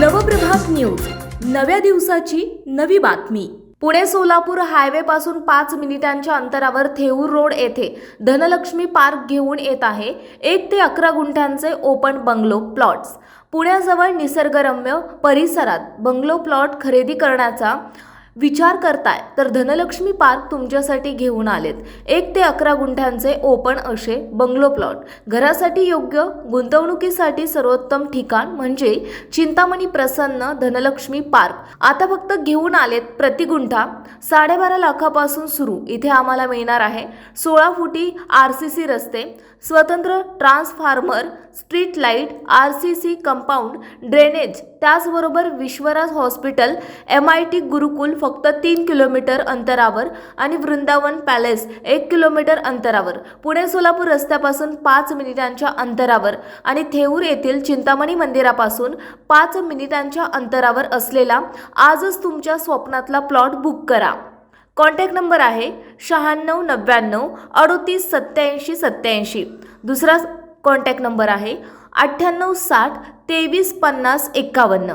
Nav Prabhat news. नव्या दिवसाची नवी बातमी. पुणे सोलापूर हायवे पासून पाच मिनिटांच्या अंतरावर थेऊर रोड येथे धनलक्ष्मी पार्क घेऊन येत आहे एक ते अकरा गुंठ्यांचे ओपन बंगलो प्लॉट्स पुण्याजवळ निसर्गरम्य परिसरात बंगलो प्लॉट खरेदी करण्याचा विचार करताय तर धनलक्ष्मी पार्क तुमच्यासाठी घेऊन आलेत. एक ते अकरा गुंठ्यांचे ओपन असे बंगलो प्लॉट. घरासाठी योग्य गुंतवणुकीसाठी सर्वोत्तम ठिकाण म्हणजे चिंतामणी प्रसन्न धनलक्ष्मी पार्क. आता फक्त घेऊन आलेत प्रति गुंठा. साडेबारा लाखापासून सुरू. इथे आम्हाला मिळणार आहे सोळा फुटी आर सी सी रस्ते स्वतंत्र transformer street light R C C compound drainage त्याचबरोबर Vishwaraj hospital M I T Gurukul फक्त तीन किलोमीटर अंतरावर आणि वृंदावन पॅलेस एक किलोमीटर अंतरावर. पुणे सोलापूर रस्त्यापासून पाच मिनिटांच्या अंतरावर आणि थेऊर येथील चिंतामणी मंदिरापासून पाच मिनिटांच्या अंतरावर असलेला आजच तुमच्या स्वप्नातला प्लॉट बुक करा. कॉन्टॅक्ट नंबर आहे शहाण्णव नव्याण्णव अडोतीस सत्याऐंशी सत्याऐंशी दुसरा कॉन्टॅक्ट नंबर आहे अठ्ठ्याण्णव साठ तेवीस पन्नास एक्कावन्न